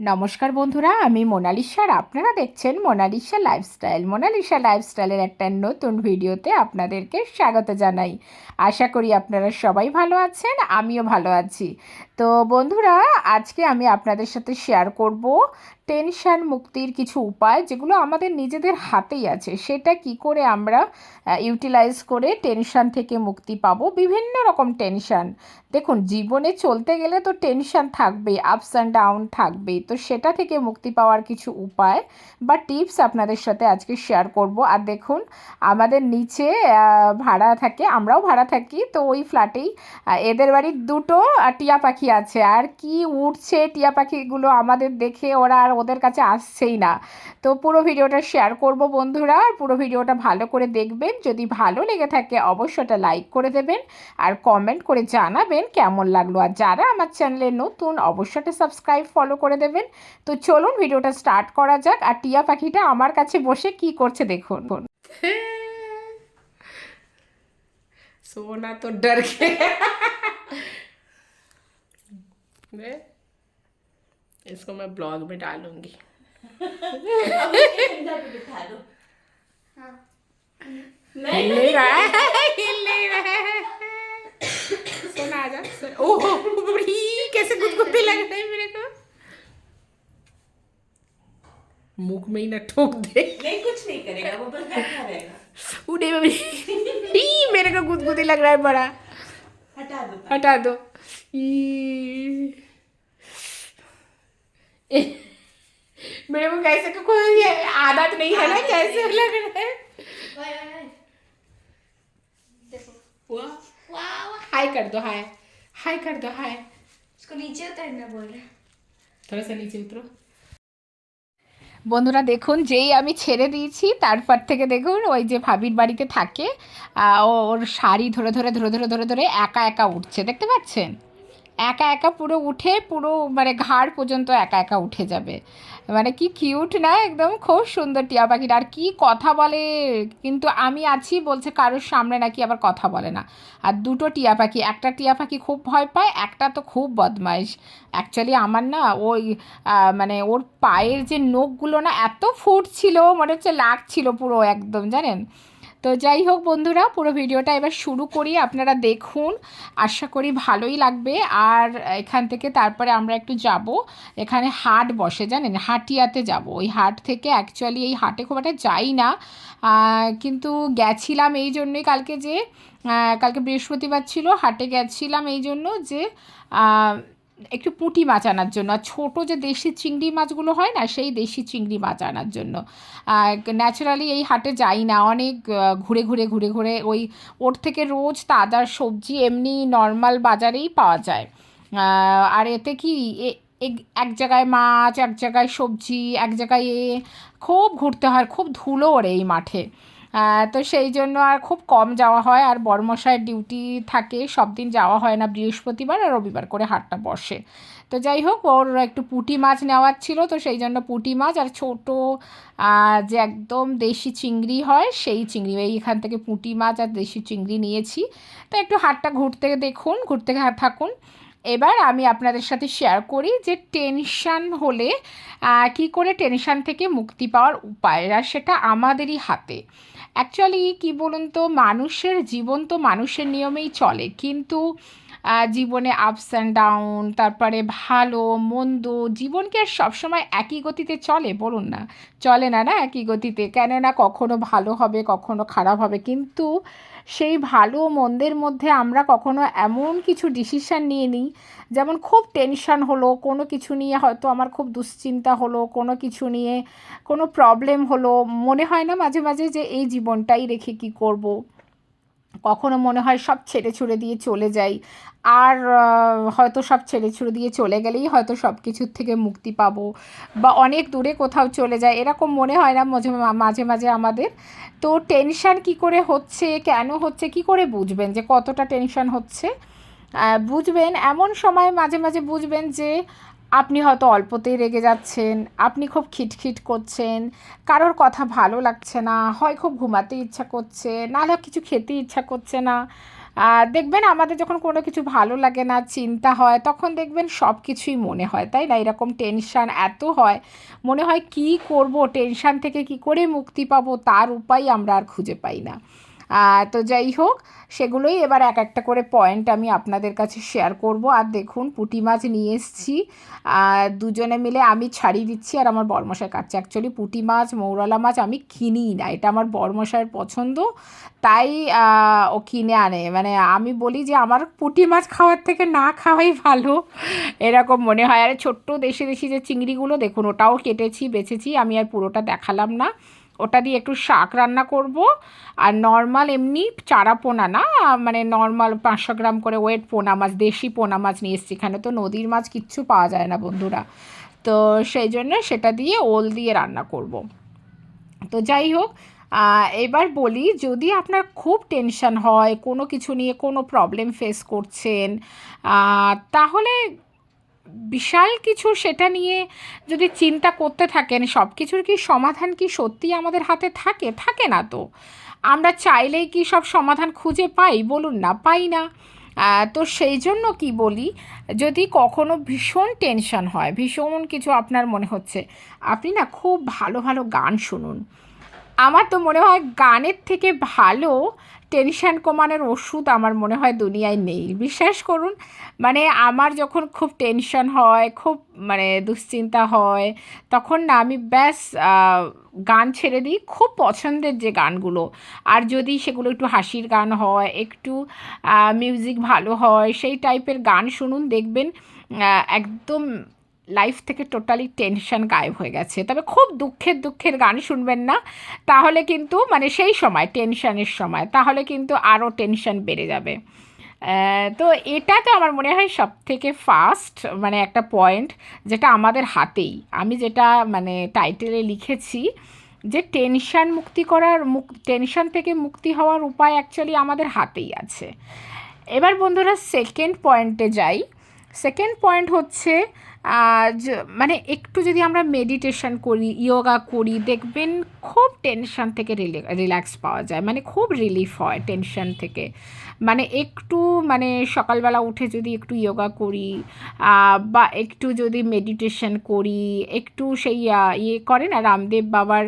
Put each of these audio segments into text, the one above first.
নমস্কার বন্ধুরা, আমি মোনালিসা আর আপনারা দেখছেন মোনালিসা লাইফস্টাইল মোনালিসা লাইফস্টাইলের একটা নতুন ভিডিওতে আপনাদেরকে স্বাগত জানাই। আশা করি আপনারা সবাই ভালো আছেন, আমিও ভালো আছি। তো বন্ধুরা, আজকে আমি আপনাদের সাথে শেয়ার করব টেনশন মুক্তির কিছু উপায় যেগুলো আমাদের নিজেদের হাতেই আছে। সেটা কি করে আমরা ইউটিলাইজ করে টেনশন থেকে মুক্তি পাবো? বিভিন্ন রকম টেনশন। দেখুন, জীবনে চলতে গেলে তো টেনশন থাকবে আপস অ্যান্ড ডাউন থাকবে তো সেটা থেকে মুক্তি পাওয়ার কিছু উপায় বা টিপস আপনাদের সাথে আজকে শেয়ার করব। আর দেখুন, আমাদের নিচে ভাড়া থাকে, আমরাও ভাড়া থাকি, তো ওই ফ্ল্যাটেই এদের বাড়ির দুটো টিয়া পাখি আছে। আর কি উঠছে টিয়া পাখিগুলো আমাদের দেখে ওরা আর ওদের কাছে আসছেই না তো পুরো ভিডিওটা শেয়ার করব বন্ধুরা আর পুরো ভিডিওটা ভালো করে দেখবেন যদি ভালো লেগে থাকে অবশ্যই ওটা লাইক করে দেবেন আর কমেন্ট করে জানাবেন কেমন লাগলো আর যারা আমার চ্যানেলে নতুন অবশ্যই একটা সাবস্ক্রাইব ফলো করে দেবেন তো চলুন ভিডিওটা স্টার্ট করা যাক আর টিয়া পাখিটা আমার কাছে বসে কি করছে দেখুন सोना तो डर के मैं इसको मैं ब्लॉग में डालूँगी। हिल नहीं रहा है हिल नहीं रहा है। सुन आ जा सुन। ओह बुढ़ी कैसे गुदगुदी लग रही है मेरे को? मुख में ही ना ठोक दे। नहीं कुछ नहीं करेगा वो बस बैठा रहेगा। उड़े में मेरे को गुदगुदी लग रहा है बड़ा। हटा दो। हटा दो। ई। ए, मेरे को कैसे को कोई ये आदत नहीं है ना कैसे लग रहा है वाह वाह हाय कर दो हाय हाय कर दो हाय उसको नीचे उतरना बोल रहा थोड़ा सा নিচে উতরো বন্ধুরা দেখুন যেই আমি ছেড়ে দিয়েছি তারপর থেকে দেখুন ওই যে ভাবির বাড়িতে থাকে আহ, ও- ওর শাড়ি ধরে ধরে ধরে ধরে ধরে ধরে একা একা উঠছে দেখতে পাচ্ছেন একা একা পুরো উঠে পুরো মানে ঘাড় পর্যন্ত একা একা উঠে যাবে। মানে কি কিউট না? একদম খুব সুন্দর টিয়া পাখিটা। আর কি কথা বলে? কিন্তু আমি আছি বলছে কারোর সামনে নাকি আবার কথা বলে না। আর দুটো টিয়া পাখি, একটা টিয়া পাখি খুব ভয় পায়, একটা তো খুব বদমাইশ। অ্যাকচুয়ালি আমার না ওই মানে ওর পায়ের যে নখগুলো না এত ফুটছিল, মনে হচ্ছে লাগছিল পুরো একদম, জানেন? তো যাই হোক বন্ধুরা, পুরো ভিডিওটা এবার শুরু করি, আপনারা দেখুন। আশা করি ভালোই লাগবে। আর এখান থেকে তারপরে আমরা একটু যাব। এখানে হাট বসে, জানেন? হাটিয়াতে যাব। ওই হাট থেকে অ্যাকচুয়ালি এই হাটে খুব একটা যাই না। কিন্তু গেছিলাম এই জন্যই কালকে যে কালকে বৃহস্পতিবার ছিল, হাটে গেছিলাম এই জন্য যে একটু পুঁটি মাছ আনার জন্য। আর ছোটো যে দেশি চিংড়ি মাছগুলো হয় না, সেই দেশি চিংড়ি মাছ আনার জন্য। ন্যাচারালি এই হাটে যাই না। অনেক ঘুরে ঘুরে ঘুরে ঘুরে ওই ওর থেকে রোজ তাজার সবজি এমনি নর্মাল বাজারেই পাওয়া যায়। আর এতে কি এক- জায়গায় মাছ, এক জায়গায় সবজি, এক জায়গায় এ, খুব ঘুরতে হয়, খুব ধুলো ওরে এই মাঠে। তো সেই জন্য আর খুব কম যাওয়া হয়। আর বড়মশাইয়ের ডিউটি থাকে সব দিন যাওয়া হয় না। বৃহস্পতিবার আর রবিবার করে হাটটা বসে। তো যাই হোক, ওর একটু পুঁটি মাছ নেওয়ার ছিল, তো সেই জন্য পুঁটি মাছ আর ছোটো যে একদম দেশি চিংড়ি হয়, সেই চিংড়ি। এইখান থেকে পুঁটি মাছ আর দেশি চিংড়ি নিয়েছি। তো একটু হাটটা ঘুরতে দেখুন, ঘুরতে থাকুন। এবার আমি আপনাদের সাথে শেয়ার করি যে টেনশান হলে কী করে টেনশান থেকে মুক্তি পাওয়ার উপায়? আর সেটা আমাদেরই হাতে। অ্যাকচুয়ালি কী বলুন তো মানুষের জীবন তো মানুষের নিয়মেই চলে। কিন্তু জীবনে আপস অ্যান্ড ডাউন তারপরে ভালো, মন্দ, জীবনকে আর সবসময় একই গতিতে চলে, বলুন না। চলে না না একই গতিতে। কেননা কখনো ভালো হবে, কখনো খারাপ হবে, কিন্তু সেই ভালো মন্দের মধ্যে আমরা কখনো এমন কিছু ডিসিশান নিয়ে নিই, যেমন খুব টেনশন হলো, কোনো কিছু নিয়ে হয়তো আমার খুব দুশ্চিন্তা হলো, কোনো কিছু নিয়ে কোনো প্রবলেম হলো। মনে হয় না মাঝে মাঝে যে এই জীবনটাই রেখে কি করব। কখনো মনে হয় সব ছেড়ে ছুড়ে দিয়ে চলে যাই। আর হয়তো সব ছেড়ে ছুড়ে দিয়ে চলে গেলেই হয়তো সব কিছুর থেকে মুক্তি পাবো বা অনেক দূরে কোথাও চলে যায় এরকম মনে হয় না মাঝে মাঝে মাঝে আমাদের। তো টেনশান কি করে হচ্ছে, কেন হচ্ছে, কি করে বুঝবেন যে কতটা টেনশান হচ্ছে? বুঝবেন এমন সময় মাঝে মাঝে বুঝবেন যে আপনি হয়তো অল্পতেই রেগে যাচ্ছেন, আপনি খুব খিটখিট করছেন, কারোর কথা ভালো লাগছে না, হয় খুব ঘুমাতে ইচ্ছা করছে নাহলে কিছু খেতে ইচ্ছা করছে না। দেখবেন আমাদের যখন কোনো কিছু ভালো লাগে না, চিন্তা হয়, তখন দেখবেন সব কিছুই মনে হয়, তাই না? এরকম টেনশান এত হয়, মনে হয় কি করব টেনশান থেকে কি করে মুক্তি পাবো, তার উপায় আমরা আর খুঁজে পাই না। তো যাই হোক, সেগুলোই এবার এক একটা করে পয়েন্ট আমি আপনাদের কাছে শেয়ার করব। আর দেখুন, পুঁটি মাছ নিয়ে এসেছি। দুজনে মিলে আমি ছাড়িয়ে দিচ্ছি আর আমার বরমশাই কাটছে। অ্যাকচুয়ালি পুঁটি মাছ, মৌরলা মাছ আমি কিনিই না। এটা আমার বরমশাইয়ের পছন্দ। তাই ও কিনে আনে। মানে আমি বলি যে, আমার পুঁটি মাছ খাওয়ার থেকে না খাওয়াই ভালো। এরকম মনে হয়। আর ছোট্ট দেশি দেশি যে চিংড়িগুলো, দেখুন, ওটাও কেটেছি, বেছেছি। আমি আর পুরোটা দেখালাম না। ওটা দিয়ে একটু শাক রান্না করব। আর নর্মাল এমনি চারা পোনা না মানে নর্মাল পাঁচশো গ্রাম করে ওয়েট পোনা মাছ, দেশি পোনা মাছ নিয়ে এসেছি। এখানে তো নদীর মাছ কিচ্ছু পাওয়া যায় না বন্ধুরা। তো সেই জন্য সেটা দিয়ে ওল দিয়ে রান্না করব। তো যাই হোক এবার বলি, যদি আপনার খুব টেনশন হয়, কোনো কিছু নিয়ে কোনো প্রবলেম ফেস করছেন তাহলে বিশাল কিছু সেটা নিয়ে যদি চিন্তা করতে থাকেন সব কিছুর কি সমাধান কি সত্যি আমাদের হাতে থাকে? থাকে না তো। আমরা চাইলেই কি সব সমাধান খুঁজে পাই? বলুন না, পাই না। তো সেই জন্য কি বলি, যদি কখনো ভীষণ টেনশন হয়, ভীষণ কিছু আপনার মনে হচ্ছে, আপনি না খুব ভালো ভালো গান শুনুন। আমার তো মনে হয় গানের থেকে ভালো টেনশন কমানোর ওষুধ আমার মনে হয় দুনিয়ায় নেই। বিশ্বাস করুন মানে আমার যখন খুব টেনশন হয়, খুব মানে দুশ্চিন্তা হয়, তখন না আমি ব্যাস গান ছেড়ে দিই। খুব পছন্দের যে গানগুলো। আর যদি সেগুলো একটু হাসির গান হয়, একটু মিউজিক ভালো হয়, সেই টাইপের গান শুনুন, দেখবেন একদম লাইফ থেকে টোটালি টেনশন গায়েব হয়ে গেছে। তবে খুব দুঃখের দুঃখের গান শুনবেন না। তাহলে কিন্তু মানে সেই সময় টেনশনের সময়, তাহলে কিন্তু আরও টেনশন বেড়ে যাবে। তো এটা তো আমার মনে হয় সব থেকে ফার্স্ট মানে একটা পয়েন্ট যেটা আমাদের হাতেই। আমি যেটা মানে টাইটেলে লিখেছি যে টেনশন মুক্তি করার মুক টেনশন থেকে মুক্তি হওয়ার উপায় অ্যাকচুয়ালি আমাদের হাতেই আছে। এবার বন্ধুরা সেকেন্ড পয়েন্টে যাই। সেকেন্ড পয়েন্ট হচ্ছে মানে একটু যদি আমরা মেডিটেশন করি ইয়োগা করি, দেখবেন খুব টেনশন থেকে রিল্যাক্স পাওয়া যায়। মানে খুব রিলিফ হয় টেনশন থেকে। মানে একটু মানে সকালবেলা উঠে যদি একটু ইয়োগা করি বা একটু যদি মেডিটেশন করি, একটু সেই ইয়ে করে না, রামদেব বাবার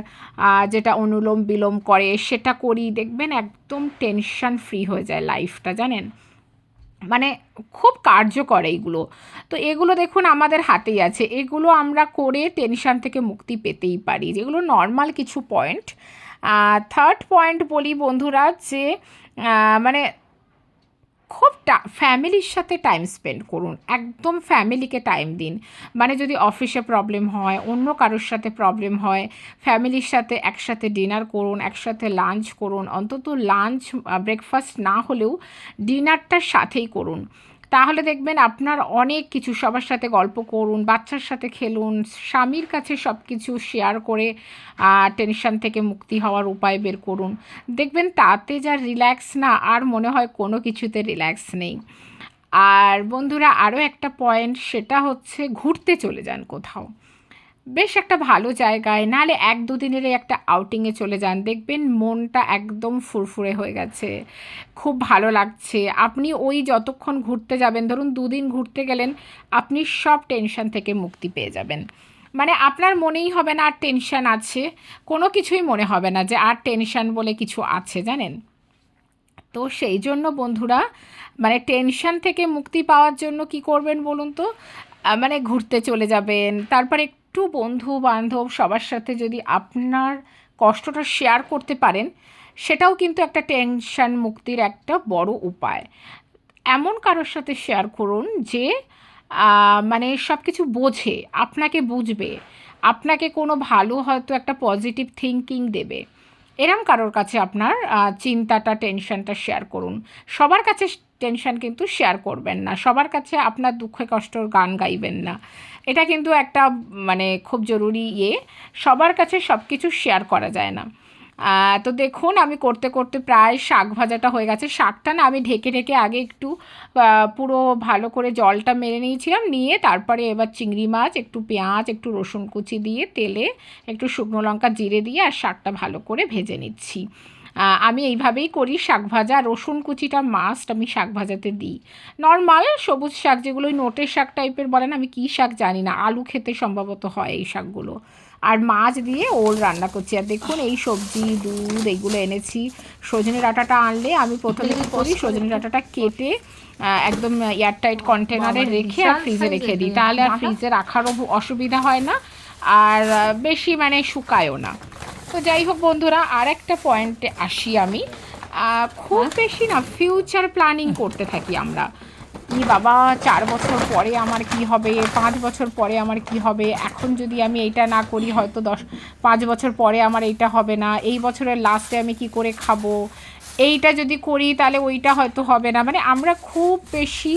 যেটা অনুলোম বিলোম করে, সেটা করি, দেখবেন একদম টেনশন ফ্রি হয়ে যায় লাইফটা জানেন? মানে খুব কার্যকর এইগুলো। তো এগুলো দেখুন আমাদের হাতেই আছে। এগুলো আমরা করে টেনশান থেকে মুক্তি পেতেই পারি। যেগুলো নর্মাল কিছু পয়েন্ট থার্ড পয়েন্ট বলি বন্ধুরা যে মানে খুব ফ্যামিলির সাথে টাইম স্পেন্ড করুন। একদম ফ্যামিলিকে টাইম দিন। মানে যদি অফিসে প্রবলেম হয়, অন্য কারোর সাথে প্রবলেম হয় ফ্যামিলির সাথে একসাথে ডিনার করুন, একসাথে লাঞ্চ করুন, অন্তত লাঞ্চ ব্রেকফাস্ট না হলেও ডিনারটার সাথেই করুন। তাহলে দেখবেন আপনার অনেক কিছু সবার সাথে গল্প করুন, বাচ্চার সাথে খেলুন, স্বামীর কাছে সব কিছু শেয়ার করে টেনশন থেকে মুক্তি হওয়ার উপায় বের করুন। দেখবেন তাতে যা রিল্যাক্স না, আর মনে হয় কোনো কিছুতে রিল্যাক্স নেই। আর বন্ধুরা আরও একটা পয়েন্ট সেটা হচ্ছে ঘুরতে চলে যান কোথাও। বেশ একটা ভালো জায়গায়, নাহলে এক দুদিনের একটা আউটিংয়ে চলে যান। দেখবেন মনটা একদম ফুরফুরে হয়ে গেছে। খুব ভালো লাগছে। আপনি ওই যতক্ষণ ঘুরতে যাবেন, ধরুন দুদিন ঘুরতে গেলেন, আপনি সব টেনশন থেকে মুক্তি পেয়ে যাবেন। মানে আপনার মনেই হবে না আর টেনশন আছে। কোনো কিছুই মনে হবে না যে আর টেনশন বলে কিছু আছে, জানেন? তো সেই জন্য বন্ধুরা মানে টেনশন থেকে মুক্তি পাওয়ার জন্য কি করবেন বলুন তো? মানে ঘুরতে চলে যাবেন, তারপর একটু বন্ধু বান্ধব সবার সাথে যদি আপনার কষ্টটা শেয়ার করতে পারেন, সেটাও কিন্তু একটা টেনশন মুক্তির একটা বড় উপায়। এমন কারোর সাথে শেয়ার করুন যে মানে সব কিছু বোঝে, আপনাকে বুঝবে, আপনাকে কোনো ভালো হয়তো একটা পজিটিভ থিঙ্কিং দেবে। এরম কারোর কাছে আপনার চিন্তাটা টেনশনটা শেয়ার করুন। সবার কাছে টেনশন কিন্তু শেয়ার করবেন না। সবার কাছে আপনার দুঃখে কষ্টর গান গাইবেন না। এটা কিন্তু একটা মানে খুব জরুরি ইয়ে। সবার কাছে সব কিছু শেয়ার করা যায় না। তো দেখুন, আমি করতে করতে প্রায় শাক ভাজাটা হয়ে গেছে। শাকটা না আমি ঢেকে ঢেকে আগে একটু পুরো ভালো করে জলটা মেরে নিয়েছিলাম। নিয়ে তারপরে এবার চিংড়ি মাছ, একটু পেঁয়াজ, একটু রসুন কুচি দিয়ে, তেলে একটু শুকনো লঙ্কা জিরে দিয়ে আর শাকটা ভালো করে ভেজে নিচ্ছি। আমি এইভাবেই করি শাক ভাজা রসুন কুচিটা মাস্ট আমি শাক ভাজাতে দিই। নর্মাল সবুজ শাক যেগুলো নোটের শাক টাইপের বলেন আমি কী শাক জানি না আলু খেতে সম্ভবত হয় এই শাকগুলো। আর মাছ দিয়ে ওল রান্না করছি। আর দেখুন এই সবজি দুধ এইগুলো এনেছি। সজনে ডাঁটাটা আনলে আমি প্রথমে কী করি সজনে ডাঁটাটা কেটে একদম এয়ারটাইট কন্টেনারে রেখে আর ফ্রিজে রেখে দিই। তাহলে আর ফ্রিজে রাখারও অসুবিধা হয় না। আর বেশি মানে শুকায়ও না। তো যাই হোক বন্ধুরা আর একটা পয়েন্টে আসি আমি। খুব বেশি না ফিউচার প্ল্যানিং করতে থাকি আমরা। কি বাবা চার বছর পরে আমার কি হবে? পাঁচ বছর পরে আমার কি হবে? এখন যদি আমি এইটা না করি হয়তো দশ পাঁচ বছর পরে আমার এইটা হবে না। এই বছরের লাস্টে আমি কি করে খাব? এইটা যদি করি তাহলে ওইটা হয়তো হবে না। মানে আমরা খুব বেশি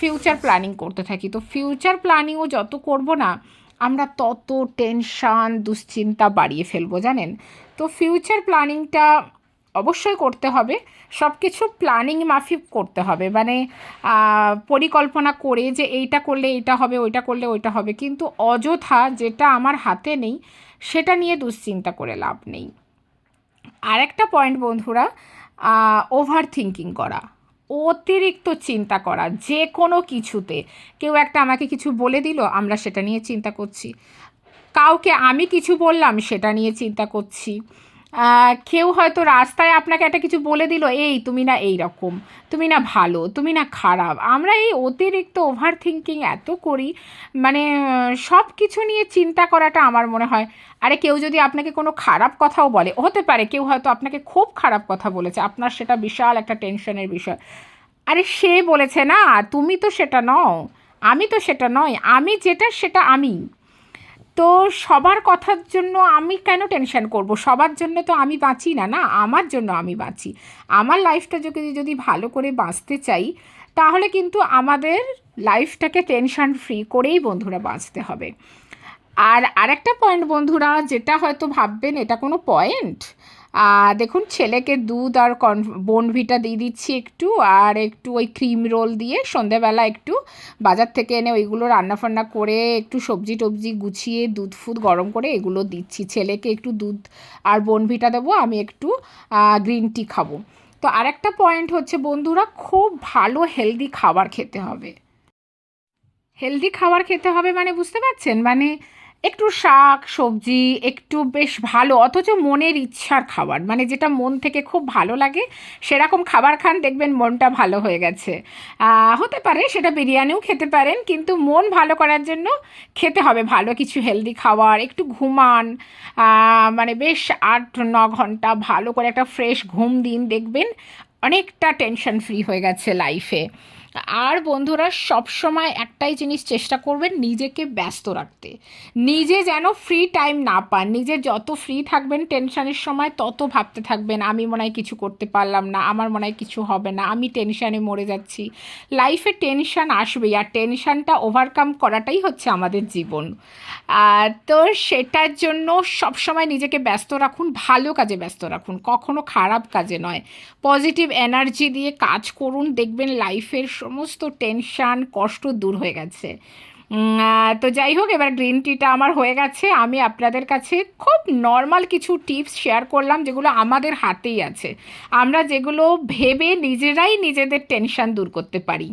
ফিউচার প্ল্যানিং করতে থাকি। তো ফিউচার প্ল্যানিংও যত করব না আমরা তত টেনশান, দুশ্চিন্তা বাড়িয়ে ফেলব, জানেন? তো ফিউচার প্ল্যানিংটা অবশ্যই করতে হবে। সব কিছু প্ল্যানিং মাফিক করতে হবে। মানে পরিকল্পনা করে যে এইটা করলে এইটা হবে, ওইটা করলে ওইটা হবে। কিন্তু অযথা যেটা আমার হাতে নেই, সেটা নিয়ে দুশ্চিন্তা করে লাভ নেই। আরেকটা পয়েন্ট বন্ধুরা ওভার থিঙ্কিং করা। অতিরিক্ত চিন্তা করা, যে কোনো কিছুতে। কেউ একটা আমাকে কিছু বলে দিল, আমরা সেটা নিয়ে চিন্তা করছি। কাউকে আমি কিছু বললাম, সেটা নিয়ে চিন্তা করছি। কেউ হয়তো রাস্তায় আপনাকে একটা কিছু বলে দিল, এই, তুমি না এই রকম তুমি না ভালো, তুমি না খারাপ। আমরা এই অতিরিক্ত ওভার থিঙ্কিং এত করি মানে সব কিছু নিয়ে চিন্তা করাটা আমার মনে হয়, আরে কেউ যদি আপনাকে কোনো খারাপ কথাও বলে, হতে পারে কেউ হয়তো আপনাকে খুব খারাপ কথা বলেছে, আপনার সেটা বিশাল একটা টেনশনের বিষয়। আরে সে বলেছে, না, তুমি তো সেটা নও, আমি তো সেটা নয় আমি যেটা সেটা আমি। তো সবার কথার জন্য আমি কেন টেনশন করব? সবার জন্য তো আমি বাঁচি না না? আমার জন্য আমি বাঁচি। আমার লাইফটা যদি যদি ভালো করে বাঁচতে চাই, তাহলে কিন্তু আমাদের লাইফটাকে টেনশন ফ্রি করেই বন্ধুরা বাঁচতে হবে। আর আরেকটা পয়েন্ট বন্ধুরা, যেটা হয়তো ভাববেন, এটা কোনো পয়েন্ট দেখুন, ছেলেকে দুধ আর কন বোনভিটা দিয়ে দিচ্ছি একটু, আর একটু ওই ক্রিম রোল দিয়ে সন্ধেবেলা একটু বাজার থেকে এনে ওইগুলো রান্না ফান্না করে একটু সবজি টবজি গুছিয়ে দুধ ফুদ গরম করে এগুলো দিচ্ছি। ছেলেকে একটু দুধ আর বোনভিটা দেবো, আমি একটু গ্রিন টি খাব। তো আরেকটা পয়েন্ট হচ্ছে বন্ধুরা, খুব ভালো হেলদি খাবার খেতে হবে। হেলদি খাবার খেতে হবে মানে বুঝতে পারছেন? মানে একটু শাক, সবজি, একটু বেশ ভালো, অথচ মনের ইচ্ছার খাবার। মানে যেটা মন থেকে খুব ভালো লাগে, সেরকম খাবার খান, দেখবেন মনটা ভালো হয়ে গেছে। হতে পারে সেটা বিরিয়ানিও খেতে পারেন, কিন্তু মন ভালো করার জন্য খেতে হবে ভালো কিছু হেলদি খাবার, একটু ঘুমান মানে বেশ আট ন ঘণ্টা ভালো করে একটা ফ্রেশ ঘুম দিন, দেখবেন অনেকটা টেনশন ফ্রি হয়ে গেছে লাইফে। আর বন্ধুরা সব সময় একটাই জিনিস চেষ্টা করবেন, নিজেকে ব্যস্ত রাখতে। নিজে যেন ফ্রি টাইম না পান, নিজে যত ফ্রি থাকবেন টেনশনের সময় তত ভাবতে থাকবেন, আমি মনে হয় কিছু করতে পারলাম না, আমার মনে হয় কিছু হবে না, আমি টেনশানে মরে যাচ্ছি। লাইফে টেনশন আসবেই, আর টেনশনটা ওভারকাম করাটাই হচ্ছে আমাদের জীবন। তো সেটার জন্য সবসময় নিজেকে ব্যস্ত রাখুন, ভালো কাজে ব্যস্ত রাখুন, কখনো খারাপ কাজে নয়। পজিটিভ এনার্জি দিয়ে কাজ করুন, দেখবেন লাইফের সমস্ত টেনশান কষ্ট দূর হয়ে গেছে। তো যাই হোক, এবার গ্রিন টিটা আমার হয়ে গেছে। আমি আপনাদের কাছে খুব নর্মাল কিছু টিপস শেয়ার করলাম, যেগুলো আমাদের হাতেই আছে। আমরা যেগুলো ভেবে নিজেরাই নিজেদের টেনশান দূর করতে পারি।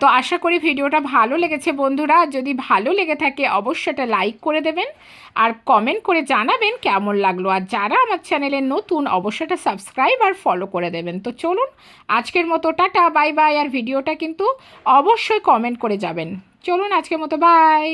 তো আশা করি ভিডিওটা ভালো লেগেছে বন্ধুরা। যদি ভালো লেগে থাকে, অবশ্যই এটা লাইক করে দেবেন আর কমেন্ট করে জানাবেন কেমন লাগল। আর যারা আমার চ্যানেলে নতুন, অবশ্যই এটা সাবস্ক্রাইব আর ফলো করে দেবেন। তো চলুন, আজকের মতো টাটা বাই বাই আর ভিডিওটা কিন্তু অবশ্যই কমেন্ট করে যাবেন। চলুন আজকের মতো বাই